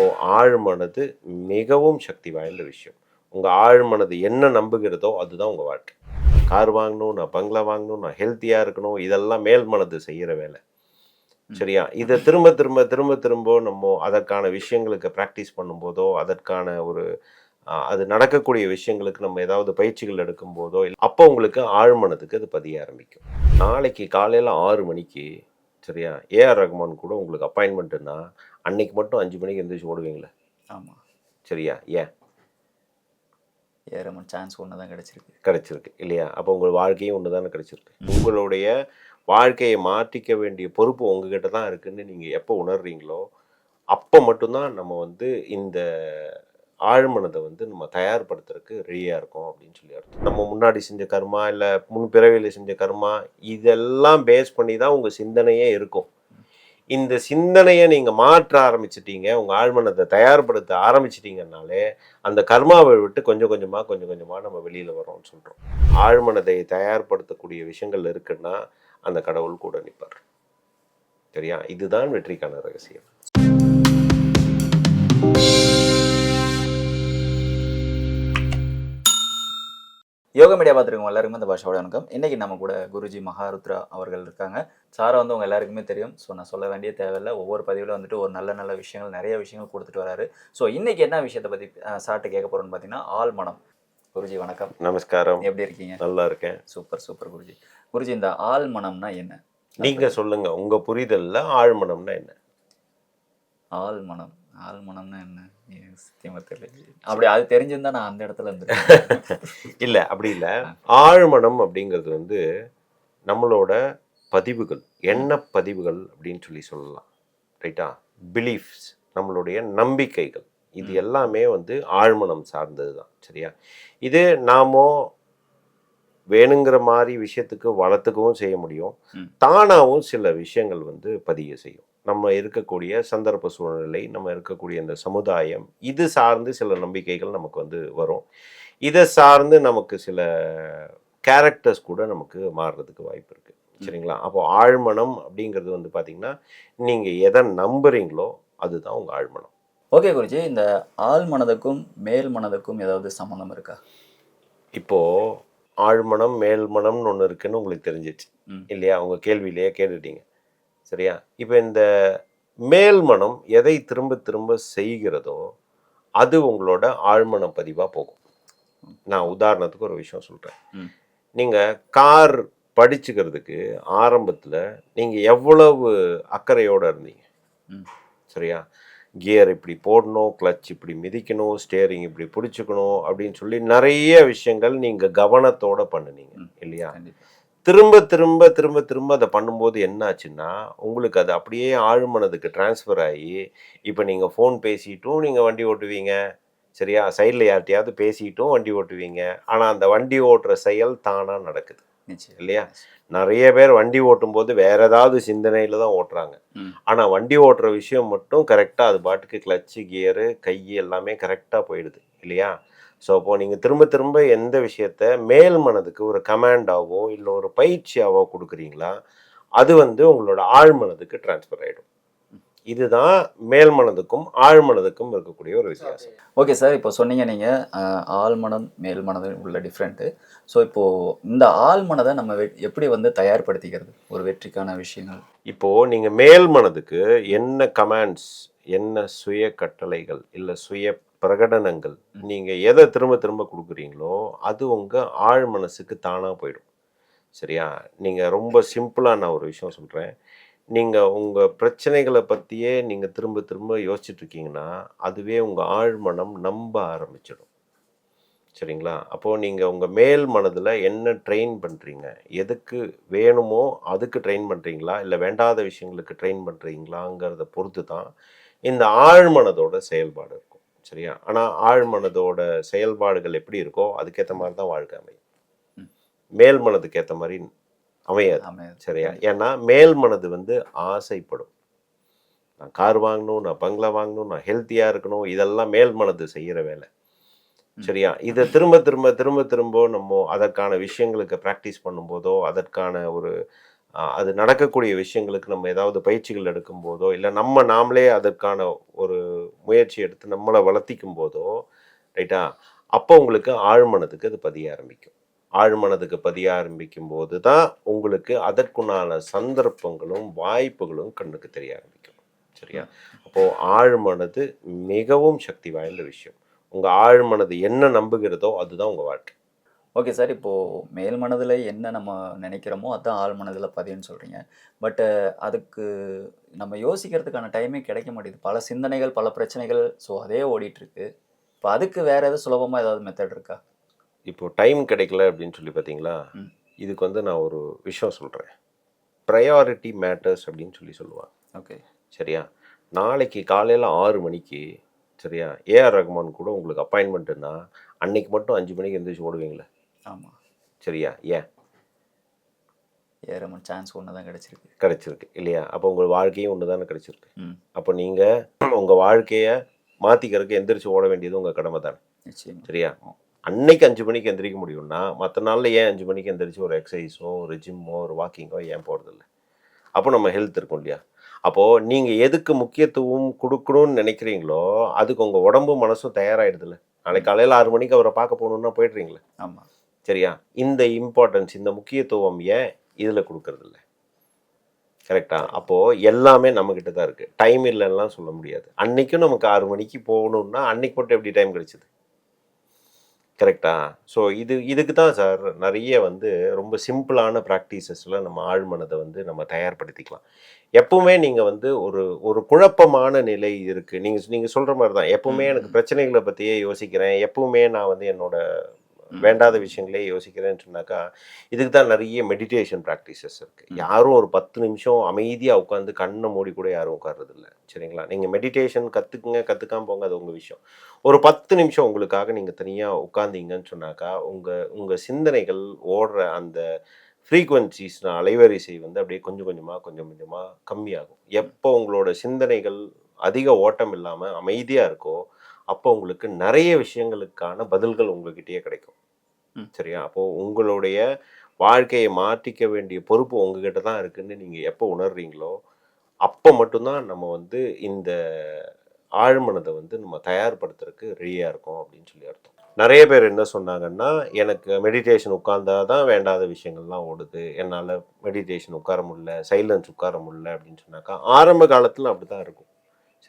அப்போது ஆழ்மனது மிகவும் சக்தி வாய்ந்த விஷயம். உங்கள் ஆழ்மனது என்ன நம்புகிறதோ அதுதான் உங்கள் வாழ்க்கை. கார் வாங்கணும் நான் பங்களா வாங்கணும் நான் ஹெல்த்தியாக இருக்கணும் இதெல்லாம் மேல் மனது செய்கிற வேலை. சரியா? இதை திரும்ப திரும்ப திரும்ப திரும்ப நம்ம அதற்கான விஷயங்களுக்கு ப்ராக்டிஸ் பண்ணும்போதோ அதற்கான ஒரு அது நடக்கக்கூடிய விஷயங்களுக்கு நம்ம ஏதாவது பயிற்சிகள் எடுக்கும்போதோ இல்ல- அப்போ உங்களுக்கு ஆழ்மனதுக்கு அது பதிய ஆரம்பிக்கும். நாளைக்கு காலையில் ஆறு மணிக்கு சரியா? ஏஆர் ரஹ்மான் கூட உங்களுக்கு அப்பாயின்மெண்ட்டுன்னா அன்னைக்கு மட்டும் அஞ்சு மணிக்கு எந்திரிச்சு ஓடுவீங்களே? ஆமாம் சரியா? ஏன்? ஏறமன் சான்ஸ் ஒன்று தான் கிடச்சிருக்கு. கிடைச்சிருக்கு இல்லையா? அப்போ உங்கள் வாழ்க்கையும் ஒன்று தானே கிடைச்சிருக்கு. உங்களுடைய வாழ்க்கையை மாற்றிக்க வேண்டிய பொறுப்பு உங்ககிட்ட தான் இருக்குன்னு நீங்கள் எப்போ உணர்றீங்களோ அப்போ மட்டும்தான் நம்ம வந்து இந்த ஆழ்மனதை வந்து நம்ம தயார்படுத்துறதுக்கு ரெடியாக இருக்கும் அப்படின்னு சொல்லி அர்த்தம். நம்ம முன்னாடி செஞ்ச கர்மா இல்லை முன் பிறவியில் செஞ்ச கர்மா இதெல்லாம் பேஸ் பண்ணி தான் உங்கள் சிந்தனையே இருக்கும். இந்த சிந்தனையை நீங்கள் மாற்ற ஆரம்பிச்சிட்டீங்க உங்கள் ஆழ்மனத்தை தயார்படுத்த ஆரம்பிச்சிட்டிங்கனாலே அந்த கர்மாவை விட்டு கொஞ்சம் கொஞ்சமாக கொஞ்சம் கொஞ்சமாக நம்ம வெளியில் வரோம்னு சொல்கிறோம் ஆழ்மனதை தயார்படுத்தக்கூடிய விஷயங்கள் இருக்குன்னா அந்த கடவுள் கூட நிற்பார் சரியா? இதுதான் வெற்றிக்கான ரகசியம். யோகா மீடியா பார்த்துருக்கோம் எல்லாருக்குமே இந்த பாஷாவோட வணக்கம். இன்னைக்கு நம்ம கூட குருஜி மகாருத்ரா அவர்கள் இருக்காங்க. சாரை வந்து உங்க எல்லாருக்குமே தெரியும். ஸோ நான் சொல்ல வேண்டிய தேவையில்லை. ஒவ்வொரு பதிவில் வந்துட்டு ஒரு நல்ல நல்ல விஷயங்கள் நிறைய விஷயங்கள் கொடுத்துட்டு வராரு. ஸோ இன்னைக்கு என்ன விஷயத்தை பற்றி சார்ட்டு கேட்க போறோம்னு பார்த்தீங்கன்னா ஆள் மனம் குருஜி வணக்கம். நமஸ்காரம். எப்படி இருக்கீங்க? நல்லா இருக்கேன். Super super Guruji. குருஜி இந்த ஆள் மனம்னா என்ன? நீங்க சொல்லுங்க. உங்க புரிதல்ல ஆழ்மனம்னா என்ன? ஆள் மனம் ஆள் மனம்னா என்ன? எனக்கு சத்தியமா தெரியல. அப்படி அது தெரிஞ்சிருந்தா நான் அந்த இடத்துல இருந்திருக்கேன் இல்ல அப்படி இல்ல. ஆழ்மனம் அப்படிங்கிறது வந்து நம்மளோட பதிவுகள் எண்ண பதிவுகள் அப்படின்னு சொல்லி சொல்லலாம். ரைட்டா? பிலீஃப்ஸ் நம்மளுடைய நம்பிக்கைகள். இது எல்லாமே வந்து ஆழ்மனம் சார்ந்தது தான். சரியா? இது நாமோ வேணுங்கிற மாதிரி விஷயத்துக்கு வளர்த்துக்கவும் செய்ய முடியும். தானாகவும் சில விஷயங்கள் வந்து பதிய செய்யும். நம்ம இருக்கக்கூடிய சந்தர்ப்ப சூழ்நிலை நம்ம இருக்கக்கூடிய இந்த சமுதாயம் இது சார்ந்து சில நம்பிக்கைகள் நமக்கு வந்து வரும். இதை சார்ந்து நமக்கு சில கேரக்டர்ஸ் கூட நமக்கு மாறுறதுக்கு வாய்ப்பு இருக்கு. சரிங்களா? அப்போ ஆழ்மனம் அப்படிங்கிறது வந்து பார்த்தீங்கன்னா நீங்கள் எதை நம்புறீங்களோ அதுதான் உங்கள் ஆழ்மனம். ஓகே குருஜி இந்த ஆள் மனதுக்கும் மேல் மனதுக்கும் ஏதாவது சம்மந்தம் இருக்கா? இப்போ ஆழ்மனம் மேல்மனம்னு ஒன்று இருக்குன்னு உங்களுக்கு தெரிஞ்சிச்சு. இல்லையா? உங்க கேள்வியிலேயே கேட்டுட்டீங்க. சரியா? இப்போ இந்த மேல்மனம் எதை திரும்ப திரும்ப செய்கிறதோ அது உங்களோட ஆழ்மன பதிவாக போகும். நான் உதாரணத்துக்கு ஒரு விஷயம் சொல்கிறேன். நீங்கள் கார் படிச்சுக்கிறதுக்கு ஆரம்பத்தில் நீங்கள் எவ்வளவு அக்கறையோடு இருந்தீங்க. சரியா? கியர் இப்படி போடணும் கிளச் இப்படி மிதிக்கணும் ஸ்டேரிங் இப்படி பிடிச்சிக்கணும் அப்படின்னு சொல்லி நிறைய விஷயங்கள் நீங்கள் கவனத்தோட பண்ணுனீங்க. இல்லையா? திரும்ப திரும்ப திரும்ப திரும்ப அதை பண்ணும்போது என்னாச்சுன்னா உங்களுக்கு அது அப்படியே ஆழ்மனதுக்கு டிரான்ஸ்ஃபர் ஆகி இப்போ நீங்கள் ஃபோன் பேசிட்டும் நீங்கள் வண்டி ஓட்டுவீங்க. சரியா? சைடில் யார்ட்டையாவது பேசிட்டும் வண்டி ஓட்டுவீங்க. ஆனால் அந்த வண்டி ஓட்டுற செயல் தானாக நடக்குது. இல்லையா? நிறைய பேர் வண்டி ஓட்டும்போது வேற ஏதாவது சிந்தனையில் தான் ஓட்டுறாங்க. ம். ஆனால் வண்டி ஓட்டுற விஷயம் மட்டும் கரெக்டாக அது பாட்டுக்கு கிளச்சு கியரு கை எல்லாமே கரெக்டாக போயிடுது. இல்லையா? ஸோ அப்போ நீங்கள் திரும்ப திரும்ப எந்த விஷயத்த மேல் மனதுக்கு ஒரு கமாண்டாவோ இல்லை ஒரு பயிற்சியாவோ கொடுக்குறீங்களா அது வந்து உங்களோட ஆழ்மனதுக்கு டிரான்ஸ்ஃபர் ஆகிடும் இதுதான் மேல் மனதுக்கும் ஆழ்மனதுக்கும் இருக்கக்கூடிய ஒரு வித்தியாசம். ஓகே சார் இப்போ சொன்னீங்க நீங்கள் ஆள் மனம் மேல் மனது உள்ள டிஃப்ரெண்ட்டு ஸோ இப்போது இந்த ஆள் மனதை நம்ம எப்படி வந்து தயார்படுத்திக்கிறது? ஒரு வெற்றிக்கான விஷயங்கள். இப்போ நீங்க மேல் மனதுக்கு என்ன கமாண்ட்ஸ் என்ன சுய கட்டளைகள் இல்ல சுய பிரகடனங்கள். நீங்க எதை திரும்ப திரும்ப கொடுக்குறீங்களோ அது உங்க ஆழ் மனசுக்கு தானா போயிடும். சரியா? நீங்க ரொம்ப சிம்பிளா நான் ஒரு விஷயம் சொல்றேன். நீங்க உங்க பிரச்சனைகளை பத்தியே நீங்க திரும்ப திரும்ப யோசிச்சுட்டு இருக்கீங்கன்னா அதுவே உங்க ஆழ்மனம் நம்ப ஆரம்பிச்சிடும். சரிங்களா? அப்போ நீங்க உங்க மேல் மனதுல என்ன ட்ரெயின் பண்றீங்க? எதுக்கு வேணுமோ அதுக்கு ட்ரெயின் பண்ணுறீங்களா இல்லை வேண்டாத விஷயங்களுக்கு ட்ரெயின் பண்ணுறீங்களாங்கிறத பொறுத்து தான் இந்த ஆழ்மனதோட செயல்பாடு சரியா? ஆனால் ஆழ்மனதோட செயல்பாடுகள் எப்படி இருக்கோ அதுக்கேற்ற மாதிரி தான் வாழ்க்கை அமையும். மேல் மனதுக்கு ஏற்ற மாதிரி அமையாது. சரியா? ஏன்னா மேல் மனது வந்து ஆசைப்படும். நான் கார் வாங்கணும் நான் பங்களா வாங்கணும் நான் ஹெல்த்தியாக இருக்கணும் இதெல்லாம் மேல் மனது செய்கிற வேலை. சரியா? இதை திரும்ப திரும்ப திரும்ப திரும்ப நம்ம அதற்கான விஷயங்களுக்கு ப்ராக்டிஸ் பண்ணும்போதோ அதற்கான ஒரு அது நடக்கக்கூடிய விஷயங்களுக்கு நம்ம ஏதாவது பயிற்சிகள் எடுக்கும் போதோ இல்லை நம்ம நாமளே அதற்கான ஒரு முயற்சி எடுத்து நம்மளை வளர்த்திக்கும் போதோ ரைட்டா அப்போ உங்களுக்கு ஆழ்மனதுக்கு அது பதிய ஆரம்பிக்கும். ஆழ்மனதுக்கு பதிய ஆரம்பிக்கும் போது தான் உங்களுக்கு அதற்குண்டான சந்தர்ப்பங்களும் வாய்ப்புகளும் கண்ணுக்கு தெரிய ஆரம்பிக்கும். சரியா? அப்போது ஆழ்மனது மிகவும் சக்தி வாய்ந்த விஷயம். உங்கள் ஆழ்மனது என்ன நம்புகிறதோ அதுதான் உங்கள் வாழ்க்கை. ஓகே சார் இப்போது மேல் மனதில் என்ன நம்ம நினைக்கிறோமோ அதான் ஆள் மனதில் பதியுன்னு சொல்கிறீங்க பட்டு அதுக்கு நம்ம யோசிக்கிறதுக்கான டைமே கிடைக்க மாட்டேங்குது. பல சிந்தனைகள் பல பிரச்சனைகள் ஸோ அதே ஓடிட்டு இருக்கு இப்போ அதுக்கு வேற எதாவது சுலபமாக ஏதாவது மெத்தட் இருக்கா? இப்போ டைம் கிடைக்கல அப்படின்னு சொல்லி பார்த்தீங்களா. இதுக்கு வந்து நான் ஒரு விஷயம் சொல்கிறேன் ப்ரையாரிட்டி மேட்டர்ஸ் அப்படின்னு சொல்லி சொல்லுவாங்க. ஓகே சரியா? நாளைக்கு காலையில் ஆறு மணிக்கு சரியா? ஏஆர் ரஹ்மான் கூட உங்களுக்கு அப்பாயின்மெண்ட்டுன்னா அன்னைக்கு மட்டும் அஞ்சு மணிக்கு எந்திரிச்சு ஓடுவீங்களே? ஆமாம் சரியா? ஏன்? ஏறமன் சான்ஸ் ஒன்று தான் கிடச்சிருக்கு. கிடைச்சிருக்கு இல்லையா? அப்போ உங்கள் வாழ்க்கையும் ஒன்று தானே கிடைச்சிருக்கு அப்போ நீங்கள் உங்கள் வாழ்க்கையை மாற்றிக்கிறதுக்கு எந்திரிச்சு ஓட வேண்டியது உங்கள் கடமை தானே. நிச்சயம். சரியா? அன்னைக்கு அஞ்சு மணிக்கு எந்திரிக்க முடியும்னா மற்ற நாளில் ஏன் அஞ்சு மணிக்கு எந்திரிச்சு ஒரு எக்ஸசைஸோ ஒரு ஜிம்மோ ஒரு வாக்கிங்கோ ஏன் போகிறதில்ல அப்போ நம்ம ஹெல்த் இருக்கும் இல்லையா? அப்போது நீங்கள் எதுக்கு முக்கியத்துவம் கொடுக்கணும்னு நினைக்கிறீங்களோ அதுக்கு உங்கள் உடம்பும் மனசும் தயாராகிடுதுல்ல நாளைக்கு காலையில் ஆறு மணிக்கு அவரை பார்க்க போகணுன்னா போயிடுறீங்களே. ஆமாம் சரியா? இந்த இம்பார்ட்டன்ஸ் இந்த முக்கியத்துவம் ஏன் இதில் கொடுக்கறதில்ல? கரெக்டா அப்போது எல்லாமே நம்மக்கிட்ட தான் இருக்குது டைம் இல்லைன்னுலாம் சொல்ல முடியாது. அன்னைக்கும் நமக்கு ஆறு மணிக்கு போகணுன்னா அன்னைக்கு மட்டும் எப்படி டைம் கிடைச்சிது? கரெக்டா ஸோ இது இதுக்கு தான் சார் நிறைய வந்து ரொம்ப சிம்பிளான ப்ராக்டிசஸில் நம்ம ஆழ்மனதை வந்து நம்ம தயார்படுத்திக்கலாம். எப்பவுமே நீங்கள் வந்து ஒரு ஒரு குழப்பமான நிலை இருக்குது நீங்கள் நீங்கள் சொல்கிற மாதிரி தான் எப்பவுமே எனக்கு பிரச்சனைகளை பற்றியே யோசிக்கிறேன். எப்பவுமே நான் வந்து என்னோட வேண்டாத விஷயங்களே யோசிக்கிறேன்னு சொன்னாக்கா இதுக்கு தான் நிறைய மெடிடேஷன் ப்ராக்டிசஸ் இருக்குது யாரும் ஒரு பத்து நிமிஷம் அமைதியாக உட்காந்து கண்ணை மூடி கூட யாரும் உட்கார்றது இல்ல சரிங்களா? நீங்கள் மெடிடேஷன் கற்றுக்குங்க கற்றுக்காம போங்க அது உங்கள் விஷயம். ஒரு பத்து நிமிஷம் உங்களுக்காக நீங்கள் தனியாக உட்காந்தீங்கன்னு சொன்னாக்கா உங்கள் உங்கள் சிந்தனைகள் ஓடுற அந்த ஃப்ரீக்குவன்சிஸ் அலைவரிசை வந்து அப்படியே கொஞ்சம் கொஞ்சமாக கொஞ்சம் கொஞ்சமாக கம்மியாகும். எப்போ உங்களோட சிந்தனைகள் அதிக ஓட்டம் இல்லாமல் அமைதியாக இருக்கோ அப்போ உங்களுக்கு நிறைய விஷயங்களுக்கான பதில்கள் உங்ககிட்டயே கிடைக்கும். சரியா? அப்போ உங்களுடைய வாழ்க்கையை மாற்றிக்க வேண்டிய பொறுப்பு உங்ககிட்ட தான் இருக்குன்னு நீங்கள் எப்போ உணர்றீங்களோ அப்போ மட்டும்தான் நம்ம வந்து இந்த ஆழ்மனதை வந்து நம்ம தயார்படுத்துறதுக்கு ரெடியாக இருக்கோம் அப்படின்னு சொல்லி அர்த்தம். நிறைய பேர் என்ன சொன்னாங்கன்னா எனக்கு மெடிடேஷன் உட்கார்ந்தா தான் வேண்டாத விஷயங்கள்லாம் ஓடுது. என்னால் மெடிடேஷன் உட்கார முடியல சைலன்ஸ் உட்கார முடியல அப்படின்னு சொன்னாக்கா ஆரம்ப காலத்தில் அப்படி தான் இருக்கும்.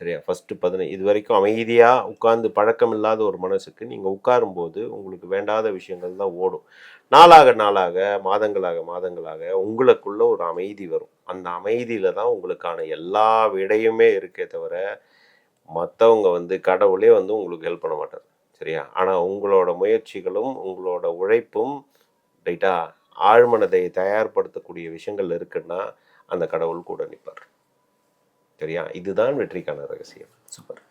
சரியா? ஃபஸ்ட்டு பதினை இது வரைக்கும் அமைதியாக உட்கார்ந்து பழக்கம் இல்லாத ஒரு மனசுக்கு நீங்கள் உட்காரும்போது உங்களுக்கு வேண்டாத விஷயங்கள் தான் ஓடும். நாளாக நாளாக மாதங்களாக மாதங்களாக உங்களுக்குள்ள ஒரு அமைதி வரும். அந்த அமைதியில் தான் உங்களுக்கான எல்லா விடையுமே இருக்கே தவிர மற்றவங்க வந்து கடவுளே வந்து உங்களுக்கு ஹெல்ப் பண்ண மாட்டார். சரியா? ஆனால் உங்களோட முயற்சிகளும் உங்களோட உழைப்பும் ரைட்டா ஆழ்மனதை தயார்படுத்தக்கூடிய விஷயங்கள் இருக்குன்னா அந்த கடவுள் கூட நிற்பார் சரியா இதுதான் வெற்றிக்கான ரகசியம். சூப்பர்.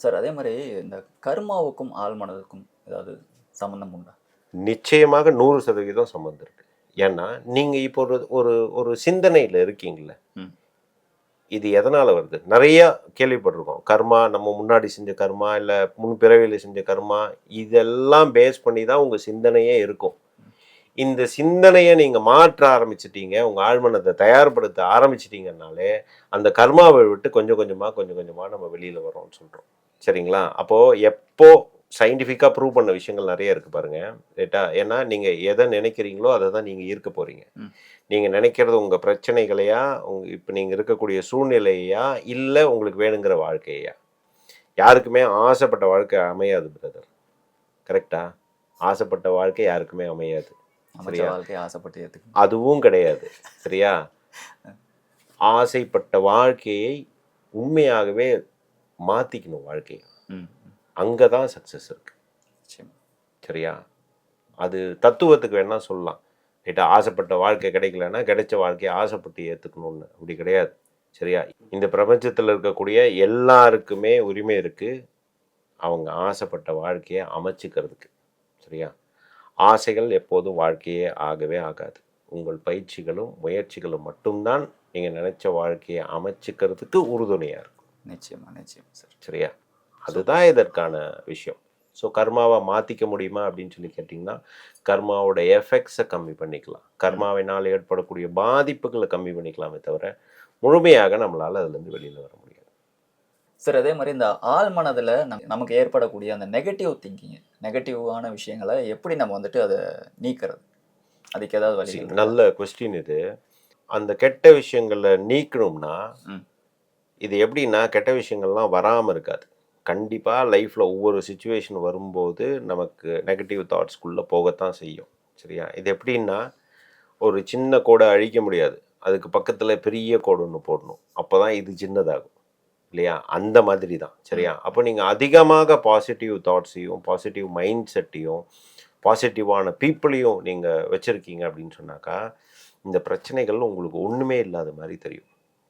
சார் அதே மாதிரி இந்த கர்மாவுக்கும் ஆள் மனதுக்கும் ஏதாவது சம்மந்தம் உண்டா? நிச்சயமாக நூறு சதவீதம் சம்மந்தம் இருக்கு. ஏன்னா நீங்க இப்போ ஒரு ஒரு ஒரு சிந்தனையில இருக்கீங்களே. இது எதனால வருது? நிறைய கேள்விப்பட்டிருக்கோம். கர்மா நம்ம முன்னாடி செஞ்ச கர்மா இல்ல முன் பிறவியில செஞ்ச கர்மா இதெல்லாம் பேஸ் பண்ணி தான் உங்க சிந்தனையே இருக்கும். இந்த சிந்தனையை நீங்க மாற்ற ஆரம்பிச்சிட்டீங்க உங்க ஆழ்மனத்தை தயார்படுத்த ஆரம்பிச்சிட்டீங்கன்னாலே அந்த கர்மாவை விட்டு கொஞ்சம் கொஞ்சமா கொஞ்சம் கொஞ்சமா நம்ம வெளியில வரோம்னு சொல்றோம். சரிங்களா? அப்போ எப்போ சயின்டிஃபிக்காக ப்ரூவ் பண்ண விஷயங்கள் நிறைய இருக்கு பாருங்க. ரைட்டா ஏன்னா நீங்க எதை நினைக்கிறீங்களோ அதை தான் நீங்க ஈர்க்க போறீங்க. ம். நீங்க நினைக்கிறது உங்க பிரச்சனைகளையா உங்க இப்போ நீங்க இருக்கக்கூடிய சூழ்நிலையா இல்லை உங்களுக்கு வேணுங்கிற வாழ்க்கையா? யாருக்குமே ஆசைப்பட்ட வாழ்க்கை அமையாது பிரதர் கரெக்டா ஆசைப்பட்ட வாழ்க்கை யாருக்குமே அமையாது. சரியா? வாழ்க்கை ஆசைப்பட்டு ஏற்றுக்கணும் அதுவும் கிடையாது. சரியா? ஆசைப்பட்ட வாழ்க்கையை உண்மையாகவே மாத்திக்கணும் வாழ்க்கையை. ம் அங்கே தான் சக்ஸஸ் இருக்கு. சரியா? அது தத்துவத்துக்கு வேணா சொல்லலாம். ரைட்டா ஆசைப்பட்ட வாழ்க்கை கிடைக்கலன்னா கிடைச்ச வாழ்க்கையை ஆசைப்பட்டு ஏற்றுக்கணும்னு அப்படி கிடையாது. சரியா? இந்த பிரபஞ்சத்தில் இருக்கக்கூடிய எல்லாருக்குமே உரிமை இருக்கு. அவங்க ஆசைப்பட்ட வாழ்க்கையை அமைச்சுக்கிறதுக்கு. சரியா? ஆசைகள் எப்போதும் வாழ்க்கையே ஆகவே ஆகாது. உங்கள் பயிற்சிகளும் முயற்சிகளும் மட்டும்தான் நீங்கள் நினைச்ச வாழ்க்கையை அமைச்சுக்கிறதுக்கு உறுதுணையாக இருக்கும். நிச்சயமா நிச்சயமா சார். சரியா? அதுதான் இதற்கான விஷயம். ஸோ கர்மாவை மாற்றிக்க முடியுமா அப்படின்னு சொல்லி கேட்டிங்கன்னா கர்மாவோட எஃபெக்ட்ஸை கம்மி பண்ணிக்கலாம். கர்மாவினால் ஏற்படக்கூடிய பாதிப்புகளை கம்மி பண்ணிக்கலாமே தவிர முழுமையாக நம்மளால் அதுலேருந்து வெளியில் வர சார் அதே மாதிரி இந்த ஆள் மனதில் நமக்கு ஏற்படக்கூடிய அந்த நெகட்டிவ் திங்கிங் நெகட்டிவான விஷயங்களை எப்படி நம்ம வந்துட்டு அதை நீக்கிறது? அதுக்கு ஏதாவது வழி நல்ல கொஸ்டின் இது. அந்த கெட்ட விஷயங்களை நீக்கணும்னா. இது எப்படின்னா கெட்ட விஷயங்கள்லாம் வராமல் இருக்காது. கண்டிப்பாக லைஃப்பில் ஒவ்வொரு சுச்சுவேஷன் வரும்போது நமக்கு நெகட்டிவ் தாட்ஸ்குள்ளே போகத்தான் செய்யும். சரியா? இது எப்படின்னா ஒரு சின்ன கோடை அழிக்க முடியாது. அதுக்கு பக்கத்தில் பெரிய கோடு ஒன்று போடணும். அப்போ தான் இது சின்னதாகும். இல்லையா? அந்த மாதிரி தான் சரியா? அப்போ நீங்கள் அதிகமாக பாசிட்டிவ் தாட்ஸையும் பாசிட்டிவ் மைண்ட் செட்டையும் பாசிட்டிவான பீப்புளையும் நீங்கள் வச்சுருக்கீங்க அப்படின்னு சொன்னாக்கா இந்த பிரச்சனைகள் உங்களுக்கு ஒன்றுமே இல்லாத மாதிரி தெரியும்.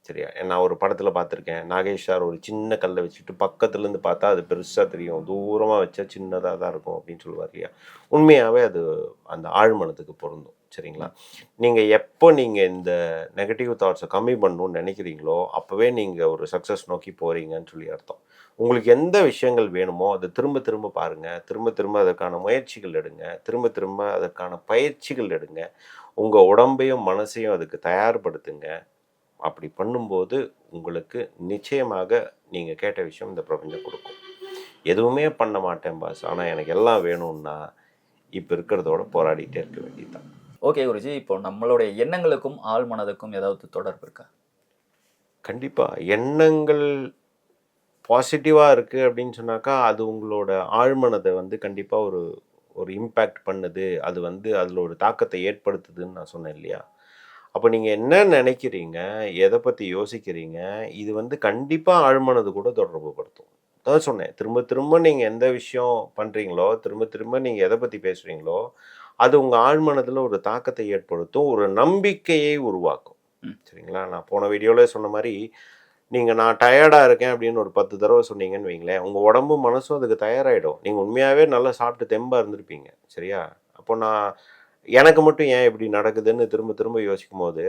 சரியா? நான் ஒரு படத்தில் பார்த்துருக்கேன். நாகேஷ் சார் ஒரு சின்ன கல்லை வச்சுட்டு பக்கத்துலேருந்து பார்த்தா அது பெருசாக தெரியும். தூரமாக வச்சா சின்னதாக தான் இருக்கும் அப்படின்னு சொல்லுவார் இல்லையா? உண்மையாகவே அது அந்த ஆழ்மனத்துக்கு பொருந்தும். சரிங்களா? நீங்கள் எப்போ நீங்கள் இந்த நெகட்டிவ் தாட்ஸை கம்மி பண்ணணும்னு நினைக்கிறீங்களோ அப்போவே நீங்கள் ஒரு சக்ஸஸ் நோக்கி போகிறீங்கன்னு சொல்லி அர்த்தம். உங்களுக்கு எந்த விஷயங்கள் வேணுமோ அதை திரும்ப திரும்ப பாருங்கள் திரும்ப திரும்ப அதற்கான முயற்சிகள் எடுங்க. திரும்ப திரும்ப அதற்கான பயிற்சிகள் எடுங்க. உங்கள் உடம்பையும் மனசையும் அதுக்கு தயார்படுத்துங்க. அப்படி பண்ணும்போது உங்களுக்கு நிச்சயமாக நீங்கள் கேட்ட விஷயம் இந்த பிரபஞ்சம் கொடுக்கும். எதுவுமே பண்ண மாட்டேன் பாஸ் ஆனால் எனக்கு எல்லாம் வேணும்னா இப்போ இருக்கிறதோட போராடிட்டே இருக்க வேண்டியதுதான். ஓகே குருஜி இப்போ நம்மளுடைய எண்ணங்களுக்கும் ஆள் மனதுக்கும் ஏதாவது தொடர்பு இருக்கா? கண்டிப்பாக எண்ணங்கள் பாசிட்டிவாக இருக்குது அப்படின்னு சொன்னாக்கா அது உங்களோட ஆழ்மனதை வந்து கண்டிப்பாக ஒரு ஒரு இம்பேக்ட் பண்ணுது. அது வந்து அதில் ஒரு தாக்கத்தை ஏற்படுத்துதுன்னு நான் சொன்னேன் இல்லையா? அப்போ நீங்கள் என்ன நினைக்கிறீங்க? எதை பற்றி யோசிக்கிறீங்க? இது வந்து கண்டிப்பாக ஆழ்மனது கூட தொடர்பு படுத்தும். அதான் சொன்னேன். திரும்ப திரும்ப நீங்கள் எந்த விஷயம் பண்ணுறீங்களோ திரும்ப திரும்ப நீங்கள் எதை பற்றி பேசுகிறீங்களோ அது உங்கள் ஆழ்மனதில் ஒரு தாக்கத்தை ஏற்படுத்தும் ஒரு நம்பிக்கையை உருவாக்கும். சரிங்களா? நான் போன வீடியோவில் சொன்ன மாதிரி நீங்கள் நான் டயர்டாக இருக்கேன் அப்படின்னு ஒரு பத்து தடவை சொன்னீங்கன்னு வைங்களேன் உங்கள் உடம்பும் மனசும் அதுக்கு தயாராகிடும் நீங்கள் உண்மையாகவே நல்லா சாப்பிட்டு தெம்பாக இருந்திருப்பீங்க. சரியா? அப்போ நான் எனக்கு மட்டும் ஏன் இப்படி நடக்குதுன்னு திரும்ப திரும்ப யோசிக்கும் போது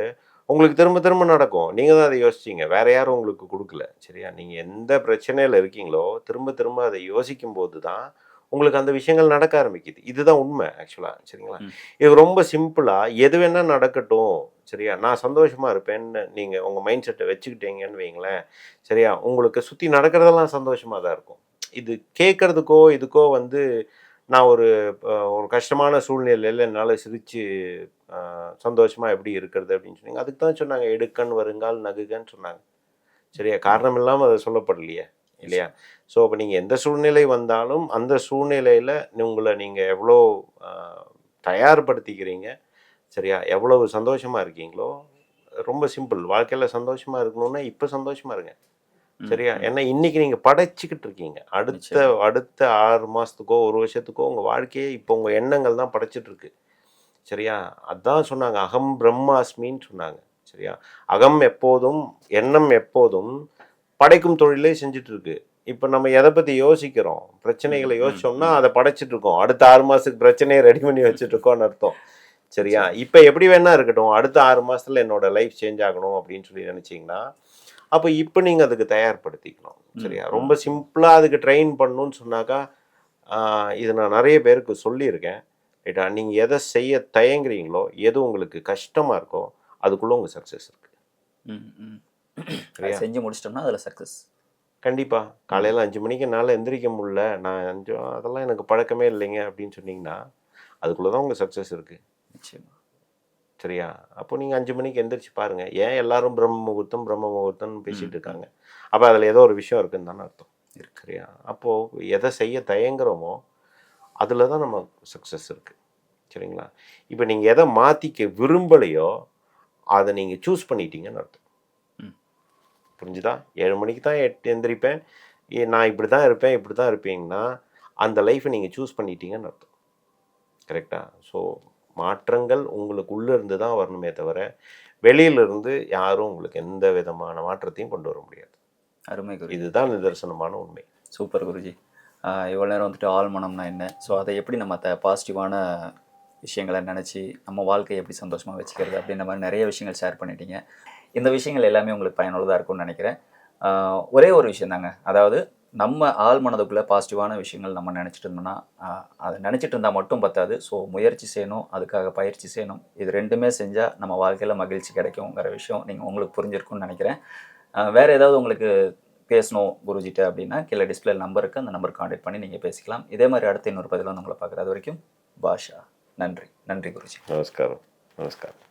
உங்களுக்கு திரும்ப திரும்ப நடக்கும். நீங்கள் தான் அதை யோசிச்சீங்க. வேற யாரும் உங்களுக்கு கொடுக்கல. சரியா? நீங்கள் எந்த பிரச்சனையில் இருக்கீங்களோ திரும்ப திரும்ப அதை யோசிக்கும் போது தான் உங்களுக்கு அந்த விஷயங்கள் நடக்க ஆரம்பிக்குது. இதுதான் உண்மை ஆக்சுவலாக சரிங்களா. இது ரொம்ப சிம்பிளாக எது வேணால் நடக்கட்டும் சரியா? நான் சந்தோஷமாக இருப்பேன்னு நீங்கள் உங்கள் மைண்ட் செட்டை வச்சுக்கிட்டீங்கன்னு வைங்களேன் சரியா? உங்களுக்கு சுற்றி நடக்கிறதெல்லாம் சந்தோஷமாக தான் இருக்கும். இது கேட்குறதுக்கோ இதுக்கோ வந்து நான் ஒரு ஒரு கஷ்டமான சூழ்நிலையில் என்னால் சிரித்து சந்தோஷமாக எப்படி இருக்கிறது அப்படின்னு சொன்னீங்க. அதுக்கு தான் சொன்னாங்க எடுக்கண் வருங்கால் நகுகன்னு சொன்னாங்க. சரியா? காரணம் இல்லாமல் அதை சொல்லப்படலையே. இல்லையா? ஸோ அப்போ நீங்கள் எந்த சூழ்நிலை வந்தாலும் அந்த சூழ்நிலையில் உங்களை நீங்கள் எவ்வளோ தயார்படுத்திக்கிறீங்க? சரியா? எவ்வளவு சந்தோஷமாக இருக்கீங்களோ? ரொம்ப சிம்பிள். வாழ்க்கையில் சந்தோஷமாக இருக்கணும்னா இப்போ சந்தோஷமாக இருங்க. சரியா. ஏன்னா இன்னைக்கு நீங்க படைச்சுக்கிட்டு இருக்கீங்க. அடுத்த. அடுத்த ஆறு மாசத்துக்கோ ஒரு வருஷத்துக்கோ உங்க வாழ்க்கையே இப்போ உங்க எண்ணங்கள் தான் படைச்சிட்டு இருக்கு. சரியா? அதான் சொன்னாங்க. அகம் பிரம்மாஸ்மின்னு சொன்னாங்க. சரியா? அகம் எப்போதும் எண்ணம் எப்போதும் படைக்கும் தொழிலே செஞ்சுட்டு இருக்கு இப்போ நம்ம எதை பத்தி யோசிக்கிறோம்? பிரச்சனைகளை யோசிச்சோம்னா. அதை படைச்சிட்டு இருக்கோம் அடுத்த ஆறு மாசத்துக்கு பிரச்சனையை ரெடி பண்ணி வச்சுட்டு இருக்கோம்னு அர்த்தம். சரியா? இப்போ எப்படி வேணா இருக்கட்டும். அடுத்த ஆறு மாசத்துல என்னோட லைஃப் சேஞ்ச் ஆகணும் அப்படின்னு சொல்லி நினைச்சீங்கன்னா அப்போ இப்போ நீங்கள் அதுக்கு தயார்படுத்திக்கணும். சரியா? ரொம்ப சிம்பிளாக அதுக்கு ட்ரெயின் பண்ணணும்னு சொன்னாக்கா இது நான் நிறைய பேருக்கு சொல்லியிருக்கேன். ரைட்டா? நீங்கள் எதை செய்ய தயங்குறீங்களோ எது உங்களுக்கு கஷ்டமாக இருக்கோ அதுக்குள்ளே உங்கள் சக்ஸஸ் இருக்குது செஞ்சு முடிச்சிட்டோம்னா அதில் சக்ஸஸ் கண்டிப்பாக காலையில் அஞ்சு மணிக்கு என்னால் எந்திரிக்க முடியல. நான் அஞ்சு அதெல்லாம் எனக்கு பழக்கமே இல்லைங்க அப்படின்னு சொன்னீங்கன்னா அதுக்குள்ளே தான் உங்கள் சக்ஸஸ் இருக்குது நிச்சயமா. சரியா? அப்போ நீங்கள் அஞ்சு மணிக்கு எந்திரிச்சு பாருங்கள் ஏன் எல்லாரும் பிரம்ம முகூர்த்தம் பிரம்ம முகூர்த்தம்னு பேசிட்டு ம். இருக்காங்க? அப்போ அதில் ஏதோ ஒரு விஷயம் இருக்குன்னு தானே அர்த்தம். இருக்கு. சரியா? அப்போது எதை செய்ய தயங்குறோமோ அதில் தான் நம்ம சக்ஸஸ் இருக்குது சரிங்களா? இப்போ நீங்கள் எதை மாற்றிக்க விரும்பலையோ அதை நீங்கள் சூஸ் பண்ணிட்டீங்கன்னு அர்த்தம். புரிஞ்சுதா? ஏழு மணிக்கு தான் எட்டு எந்திரிப்பேன். நான் இப்படி தான் இருப்பேன் இப்படி தான் இருப்பீங்கன்னா அந்த லைஃப்பை நீங்கள் சூஸ் பண்ணிட்டீங்கன்னு அர்த்தம். கரெக்டாக ஸோ மாற்றங்கள் உங்களுக்கு உள்ளே இருந்து தான் வரணுமே தவிர வெளியிலிருந்து யாரும் உங்களுக்கு எந்த விதமான மாற்றத்தையும் கொண்டு வர முடியாது. அருமை குருஜி. இதுதான் நிதர்சனமான உண்மை. சூப்பர் குருஜி. இவ்வளோ நேரம் வந்துட்டு ஆழ்மனம்னா என்ன? ஸோ அதை எப்படி நம்ம த பாசிட்டிவான விஷயங்களை நினச்சி நம்ம வாழ்க்கையை எப்படி சந்தோஷமாக வச்சுக்கிறது அப்படின்ற மாதிரி நிறைய விஷயங்கள் ஷேர் பண்ணிட்டீங்க. இந்த விஷயங்கள் எல்லாமே உங்களுக்கு பயனுள்ளதாக இருக்கும்னு நினைக்கிறேன். ஒரே ஒரு விஷயம் தாங்க. அதாவது நம்ம ஆள் மனதுக்குள்ளே பாசிட்டிவான விஷயங்கள் நம்ம நினச்சிட்டு இருந்தோம்னா அதை நினச்சிட்டு இருந்தால் மட்டும் பத்தாது. ஸோ முயற்சி செய்யணும் அதுக்காக பயிற்சி செய்யணும். இது ரெண்டுமே செஞ்சால் நம்ம வாழ்க்கையில் மகிழ்ச்சி கிடைக்குங்கிற விஷயம் நீங்கள் உங்களுக்கு புரிஞ்சிருக்கும்னு நினைக்கிறேன். வேறு ஏதாவது உங்களுக்கு பேசணும் குருஜிட்ட அப்படின்னா கீழே டிஸ்பிளே நம்பர் இருக்குது அந்த நம்பர் காண்டாக்ட் பண்ணி நீங்கள் பேசிக்கலாம். இதே மாதிரி அடுத்த இன்னொரு பதிலாக வந்து உங்களை பார்க்குறது வரைக்கும் பாஷா. நன்றி. நன்றி குருஜி. நமஸ்காரம். நமஸ்காரம்.